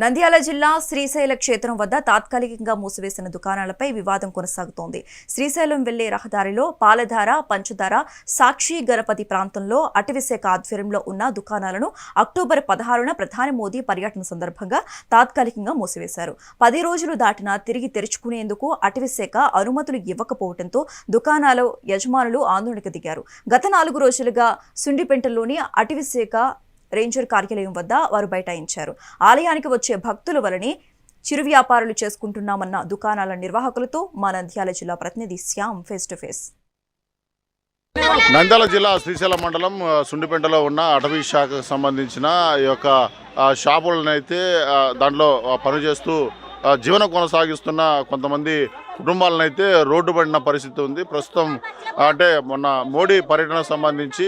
నంద్యాల జిల్లా శ్రీశైల క్షేత్రం వద్ద తాత్కాలికంగా మూసివేసిన దుకాణాలపై వివాదం కొనసాగుతోంది. శ్రీశైలం వెళ్ళే రహదారిలో పాలధార పంచదార సాక్షి గణపతి ప్రాంతంలో అటవీశాఖ ఆధ్వర్యంలో ఉన్న దుకాణాలను అక్టోబర్ పదహారున ప్రధాని మోదీ పర్యటన సందర్భంగా తాత్కాలికంగా మూసివేశారు. పది రోజులు దాటినా తిరిగి తెరుచుకునేందుకు అటవీశాఖ అనుమతులు ఇవ్వకపోవడంతో దుకాణాల యజమానులు ఆందోళనకు దిగారు. గత నాలుగు రోజులుగా సుండిపెంటలోని అటవీశాఖ రేంజర్ కార్యాలయం వద్ద వారు బైఠాయించారు. ఆలయానికి వచ్చే భక్తుల వలనే చిరు వ్యాపారులు చేసుకుంటున్నామన్న దుకాణాల నిర్వాహకులతో మా నంద్యాల జిల్లా ప్రతినిధి Shyam face to face Nandyal జిల్లా శ్రీశైలం మండలం సుండిపెంటలో ఉన్న అటవీ శాఖకు సంబంధించిన ఈ యొక్క షాపులనైతే దాంట్లో పనిచేస్తూ జీవనం కొనసాగిస్తున్న కొంతమంది కుటుంబాలను అయితే రోడ్డు పడిన పరిస్థితి ఉంది. ప్రస్తుతం అంటే మొన్న మోడీ పర్యటనకు సంబంధించి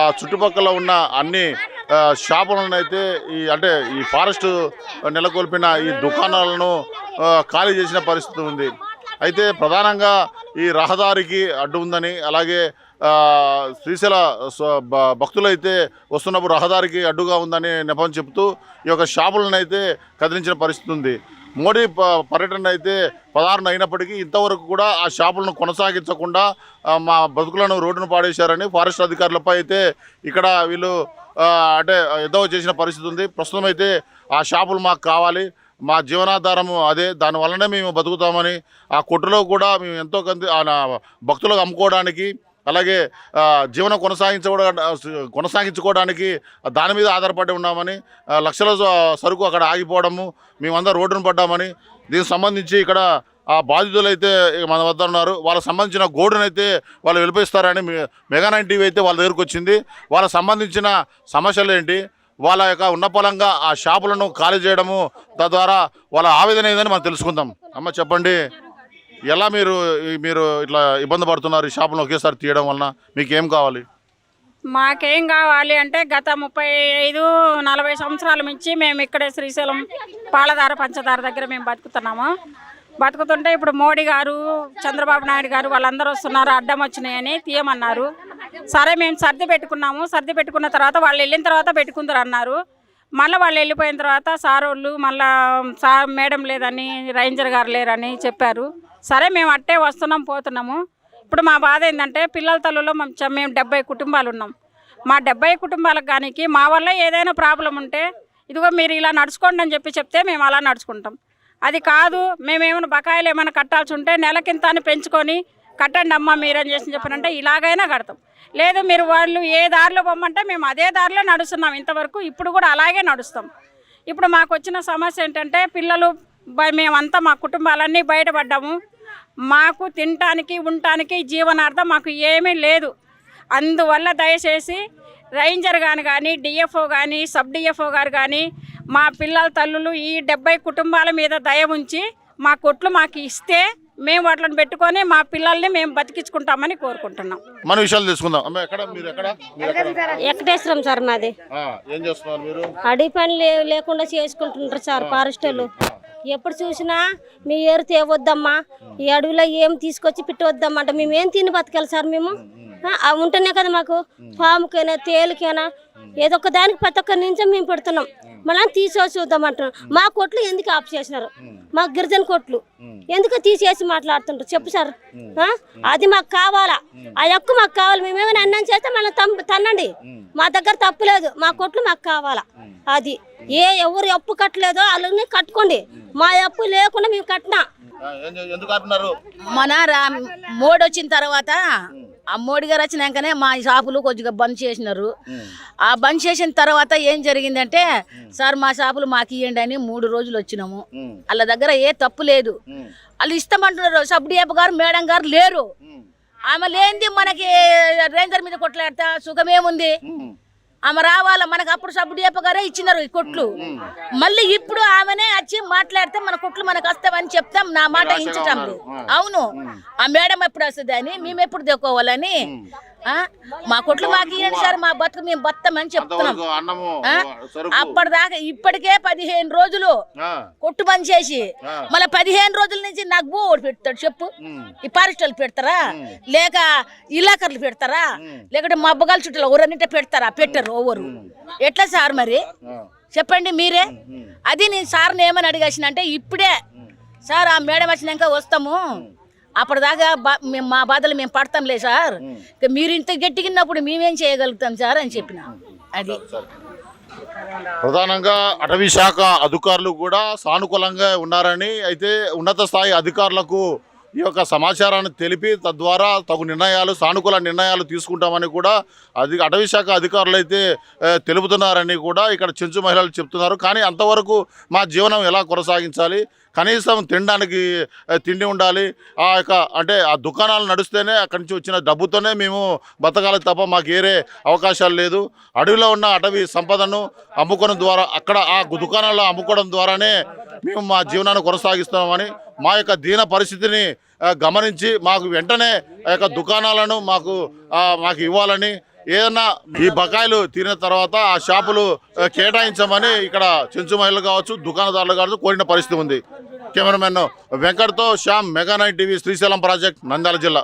ఆ చుట్టుపక్కల ఉన్న అన్ని షాపులను అయితే ఈ అంటే ఈ ఫారెస్ట్ నెలకొల్పిన ఈ దుకాణాలను ఖాళీ చేసిన పరిస్థితి ఉంది. అయితే ప్రధానంగా ఈ రహదారికి అడ్డు ఉందని అలాగే శ్రీశైల స్వ- భ- భక్తులైతే వస్తున్నప్పుడు రహదారికి అడ్డుగా ఉందని నెపం చెబుతూ ఈ యొక్క షాపులను అయితే కదిలించిన పరిస్థితి ఉంది. మోడీ ప- పర్యటన అయితే పదహారున అయినప్పటికీ ఇంతవరకు కూడా ఆ షాపులను కొనసాగించకుండా మా బతుకులను రోడ్డును పాడేశారని ఫారెస్ట్ అధికారులపై అయితే ఇక్కడ వీళ్ళు అంటే ఎదో చేసిన పరిస్థితి ఉంది. ప్రస్తుతం అయితే ఆ షాపులు మాకు కావాలి. మా జీవనాధారము అదే. దానివల్లనే మేము బతుకుతామని ఆ కొట్టులో కూడా మేము ఎంతో కొంత భక్తులకు అమ్ముకోవడానికి అలాగే జీవనం కొనసాగించుకోవడా కొనసాగించుకోవడానికి దాని మీద ఆధారపడి ఉన్నామని లక్షల సరుకు అక్కడ ఆగిపోవడము మేమందరం రోడ్డును పడ్డామని దీనికి సంబంధించి ఇక్కడ ఆ బాధితులు అయితే మన వద్ద ఉన్నారు. వాళ్ళకి సంబంధించిన గోడునైతే వాళ్ళు వెళ్ళిపోయిస్తారని మెగా నైన్ టీవీ అయితే వాళ్ళ దగ్గరకు వచ్చింది. వాళ్ళకి సంబంధించిన సమస్యలు ఏంటి? వాళ్ళ యొక్క ఉన్నపలంగా ఆ షాపులను ఖాళీ చేయడము తద్వారా వాళ్ళ ఆవేదన ఏదని మనం తెలుసుకుందాం. అమ్మ చెప్పండి. ఎలా మీరు మీరు ఇట్లా ఇబ్బంది పడుతున్నారు ఈ షాపులను ఒకేసారి తీయడం వలన? మీకు ఏం కావాలి? మాకేం కావాలి అంటే గత ముప్పై ఐదు నలభై సంవత్సరాల నుంచి మేము ఇక్కడే శ్రీశైలం పాలధార పంచదార దగ్గర మేము బతుకుతున్నాము. బతుకుతుంటే ఇప్పుడు మోడీ గారు చంద్రబాబు నాయుడు గారు వాళ్ళందరూ వస్తున్నారు అడ్డం వచ్చినాయని తీయమన్నారు. సరే మేము సర్ది పెట్టుకున్నాము. సర్ది పెట్టుకున్న తర్వాత వాళ్ళు వెళ్ళిన తర్వాత పెట్టుకుందరు అన్నారు. మళ్ళీ వాళ్ళు వెళ్ళిపోయిన తర్వాత సార్ వాళ్ళు సార్ మేడం లేదని రేంజర్ గారు లేరని చెప్పారు. సరే మేము అట్టే వస్తున్నాం పోతున్నాము. ఇప్పుడు మా బాధ ఏంటంటే పిల్లల తల్లులో మేము మేము డెబ్బై కుటుంబాలు ఉన్నాం. మా డెబ్బై కుటుంబాలకు కానీ మా వల్ల ఏదైనా ప్రాబ్లం ఉంటే ఇదిగో మీరు ఇలా నడుచుకోండి అని చెప్పి చెప్తే మేము అలా నడుచుకుంటాం. అది కాదు మేమేమైనా బకాయిలు ఏమైనా కట్టాల్సి ఉంటే నెలకింత అని పెంచుకొని కట్టండి అమ్మ మీరని చేసి చెప్పనంటే ఇలాగైనా కడతాం. లేదు మీరు వాళ్ళు ఏ దారిలో పొమ్మంటే మేము అదే దారిలో నడుస్తున్నాం ఇంతవరకు. ఇప్పుడు కూడా అలాగే నడుస్తాం. ఇప్పుడు మాకు వచ్చిన సమస్య ఏంటంటే పిల్లలు మేమంతా మా కుటుంబాలన్నీ బయటపడ్డాము. మాకు తినటానికి ఉండటానికి జీవనార్థం మాకు ఏమీ లేదు. అందువల్ల దయచేసి రేంజర్ గాని కానీ డిఎఫ్ఓ కానీ సబ్ డిఎఫ్ఓ గారు కానీ మా పిల్లల తల్లులు ఈ డెబ్బై కుటుంబాల మీద దయ ఉంచి మా కొట్లు మాకు ఇస్తే మేము వాటిని పెట్టుకొని మా పిల్లల్ని మేము బతికించుకుంటామని కోరుకుంటున్నాం. మన విషయాలు తెలుసుకుందాం. అమ్మ ఎక్కడ? మీరు ఎక్కడ? మీరు ఎక్కడ? వెంకటేశ్వరం సార్ మాది. ఆ, ఏం చేస్తున్నారు మీరు? అడవి పని లే లేకుండా చేసుకుంటుంటారు సార్ ఫారెస్ట్ వాళ్ళు ఎప్పుడు చూసినా మీ ఏరు తేవద్దమ్మా ఈ అడవిలో ఏం తీసుకొచ్చి పెట్టవద్దమ్మా అంటే మేము ఏం తిని బతకాలి సార్ మేము? అవి ఉంటేనే కదా మాకు పాముకైనా తేలికైనా ఏదో ఒక దానికి ప్రతి ఒక్క నిమిషం మేము పెడుతున్నాం. మళ్ళీ తీసేసి చూద్దామంటున్నాం మా కొట్లు ఎందుకు ఆఫ్ చేసినారు? మా గిరిజన కొట్లు. ఎందుకు తీసేసి మాట్లాడుతుంటారు చెప్పు సార్. ఆ? అది మాకు కావాలా? ఆ యొక్క మాకు కావాలి. మేమేమైనా అన్నం చేస్తే మనం తన్నండి. మా దగ్గర తప్పు లేదు. మా కొట్లు మాకు కావాలా? అది. ఏ ఎవరు అప్పు కట్టలేదో అలానే కట్టుకోండి. మా అప్పు లేకుండా మేము కట్టినా. మన రా మోడీ వచ్చిన తర్వాత ఆ మోడీ గారు వచ్చినాకనే మా షాపులు కొద్దిగా బంద్ చేసినారు. ఆ బంద్ చేసిన తర్వాత ఏం జరిగిందంటే సార్ మా షాపులు మాకు ఇవ్వండి అని మూడు రోజులు వచ్చినాము. వాళ్ళ దగ్గర ఏ తప్పు లేదు. వాళ్ళు ఇస్తామంటున్నారు సబ్ డిఎఫ్ గారు మేడం గారు లేరు. ఆమె లేనిది మనకి రేంజర్ మీద కొట్లాడితే సుఖమేముంది? ఆమె రావాలా? మనకు అప్పుడు సబ్ డిఎఫ్ గారే ఇచ్చినారు ఈ కొట్లు. మళ్ళీ ఇప్పుడు ఆమెనే వచ్చి మాట్లాడితే మన కొట్లు మనకు వస్తామని చెప్తాం నా మాట లేదు అవును. ఆ మేడం ఎప్పుడు వస్తుంది అని మేము ఎప్పుడు దెక్కోవాలని ఆ? మా కొట్లు మాకు ఇవ్వండి సార్ మా బతుకు మేము బతామని చెప్తున్నాం. అప్పటిదాకా ఇప్పటికే పదిహేను రోజులు కొట్టు బంద్ చేసి మళ్ళీ పదిహేను రోజుల నుంచి నాకు బో ఒకటి పెడతాడు చెప్పు. ఈ వాళ్ళు పెడతారా? లేక ఇలాకర్లు పెడతారా? లేకుంటే మబ్బగాల చుట్టూ ఊరన్నింటే పెడతారా? పెట్టరు ఓవరు. ఎట్లా సార్ మరి. చెప్పండి మీరే. అది నేను సార్ని ఏమని అడిగేసిన అంటే ఇప్పుడే సార్ ఆ మేడం వచ్చినాక వస్తాము. అప్పటిదాకా బా- మేము మా బాధలు మేము పడతాంలే సార్. మీరు ఇంత గట్టిగినప్పుడు మేమేం చేయగలుగుతాం సార్ అని చెప్పిన. అది. ప్రధానంగా అటవీ శాఖ అధికారులు కూడా సానుకూలంగా ఉన్నారని అయితే ఉన్నత స్థాయి అధికారులకు ఈ యొక్క సమాచారాన్ని తెలిపి తద్వారా తగు నిర్ణయాలు సానుకూల నిర్ణయాలు తీసుకుంటామని కూడా అది అటవీ శాఖ అధికారులు అయితే తెలుపుతున్నారని కూడా ఇక్కడ చెంచు మహిళలు చెప్తున్నారు. కానీ అంతవరకు మా జీవనం ఎలా కొనసాగించాలి? కనీసం తినడానికి తిండి ఉండాలి. ఆ యొక్క అంటే ఆ దుకాణాలు నడిస్తేనే అక్కడి నుంచి వచ్చిన డబ్బుతోనే మేము బతకాలి తప్ప మాకు ఏరే అవకాశాలు లేదు. అడవిలో ఉన్న అటవీ సంపదను అమ్ముకోవడం ద్వారా అక్కడ ఆ దుకాణాల్లో అమ్ముకోవడం ద్వారానే మేము మా జీవనాన్ని కొనసాగిస్తున్నామని మా యొక్క దీన పరిస్థితిని గమనించి మాకు వెంటనే ఆ యొక్క దుకాణాలను మాకు మాకు ఇవ్వాలని ఏదన్నా ఈ బకాయిలు తీరిన తర్వాత ఆ షాపులు కేటాయించమని ఇక్కడ చెంచు మహిళలు కావచ్చు దుకాణదారులు కావచ్చు కోరిన పరిస్థితి ఉంది. Cameraman వెంకట్తో Shyam mega nine TV Srisailam project Nandyal జిల్లా.